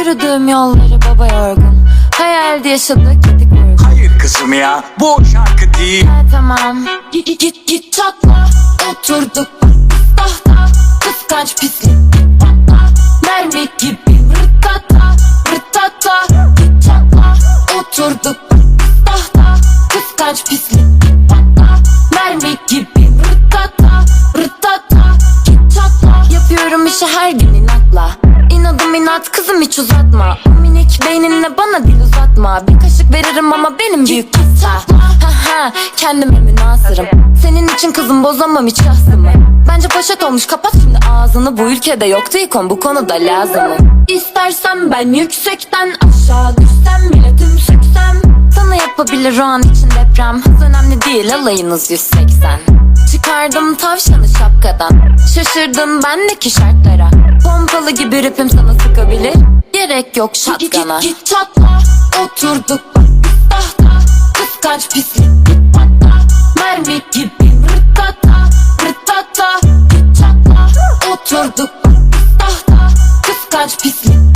Ölüm yolları baba yorgun. Hayalde yaşadık gittik vurgun Hayır kızım ya bu şarkı değil. Ha, Tamam. Git git git git çatla. Oturduk tahta. Kıskanç pislik. Patla Mermi gibi rıttata Rıttata Git çatla. Oturduk tahta. Kıskanç pislik. Patla Mermi gibi rıttata Rıttata Git çatla. Yapıyorum işi her gün inatla İnadım inat kızım hiç uzatma. O minik beyninle bana dil uzatma. Bir kaşık veririm ama benim büyük pasta Ha ha kendime münasırım. Senin için kızım bozamam hiç şahsımı. Bence poşet olmuş kapat şimdi ağzını. Bu ülkede yoktu ikon bu konuda lazımım. İstersen ben yüksekten aşağı düşsem bile tüm söksem Sana yapabilir o an için deprem. Hız önemli değil alayınız 180 Çıkardım tavşanı şapkadan. Şaşırdım bendeki şartlara. Pompalı gibi ripim sana sıkabilir. Gerek yok şatkana Git git çatla. Oturduk tahta Kıskanç pislik git patla. Mermi gibi rıtata rıtata Git çatla. Oturduk tahta Kıskanç pislik